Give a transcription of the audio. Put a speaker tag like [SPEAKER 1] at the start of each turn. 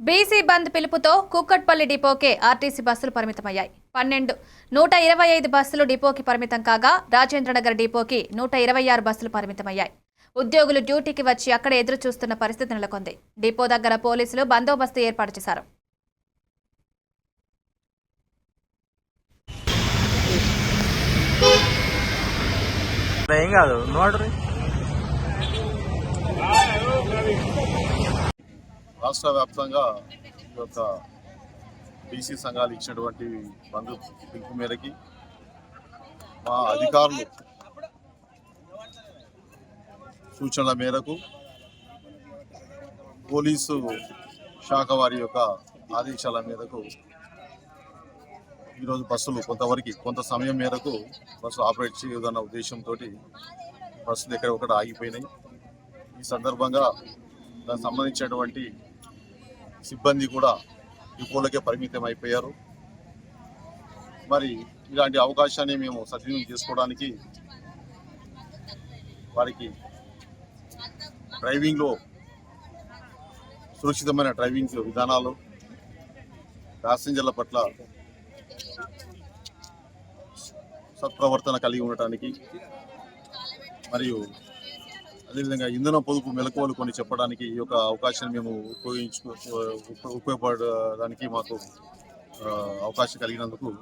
[SPEAKER 1] BC బంద్ పిలుపుతో Kukatpally డిపోకే RTC బస్సులు పరిమితమయ్యాయి. పన్నెండు నూట ఇరవై ఐదు బస్సులు డిపోకి పరిమితం కాగా రాజేంద్రనగర్ డిపోకి నూట ఇరవై ఆరు బస్సులు పరిమితమయ్యాయి. ఉద్యోగులు డ్యూటీకి వచ్చి అక్కడ ఎదురు చూస్తున్న పరిస్థితి నెలకొంది. డిపో దగ్గర పోలీసులు బందోబస్తు ఏర్పాటు చేశారు.
[SPEAKER 2] ఏం కాదు
[SPEAKER 3] రాష్ట్ర వ్యాప్తంగా ఈ యొక్క బీసీ సంఘాలు ఇచ్చినటువంటి బంధు పిలుపు మేరకి మా అధికారులు సూచనల మేరకు పోలీసు శాఖ వారి యొక్క ఆదేశాల మేరకు ఈరోజు బస్సులు కొంతవరకు కొంత సమయం మేరకు బస్సు ఆపరేట్ చేయదన్న ఉద్దేశంతో బస్సులు ఎక్కడ ఒకటి ఆగిపోయినాయి. ఈ సందర్భంగా దానికి సంబంధించినటువంటి సిబ్బంది కూడా డిపోలకే పరిమితం అయిపోయారు. మరి ఇలాంటి అవకాశాన్ని మేము సద్వినియోగం చేసుకోవడానికి వారికి డ్రైవింగ్లో సురక్షితమైన డ్రైవింగ్ విధానాలు ప్యాసింజర్ల పట్ల సత్ప్రవర్తన కలిగి ఉండటానికి మరియు అదేవిధంగా ఇంధన పొదుపు మెలకువలు కొన్ని చెప్పడానికి ఈ యొక్క అవకాశాన్ని మేము ఉపయోగించుకో ఉపయోగపడడానికి మాకు అవకాశం కలిగినందుకు